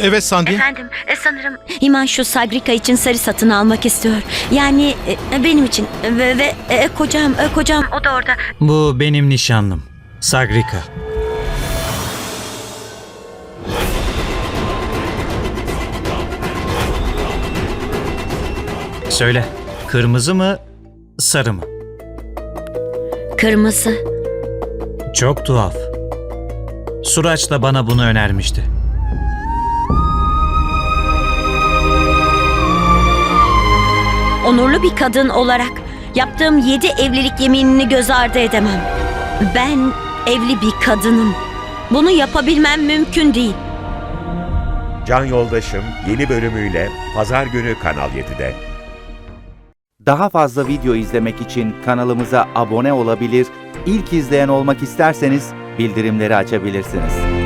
Evet Sandy. Efendim, e, sanırım İman şu Sagrika için sarı satın almak istiyor. Yani e, benim için ve, ve e, kocam, e, kocam o da orada. Bu benim nişanlım. Sagrika. Söyle, kırmızı mı, sarı mı? Kırmızı. Çok tuhaf. Suraç da bana bunu önermişti. Onurlu bir kadın olarak yaptığım yedi evlilik yeminini göz ardı edemem. Ben evli bir kadınım. Bunu yapabilmem mümkün değil. Can Yoldaşım yeni bölümüyle Pazar günü Kanal 7'de. Daha fazla video izlemek için kanalımıza abone olabilir, ilk izleyen olmak isterseniz bildirimleri açabilirsiniz.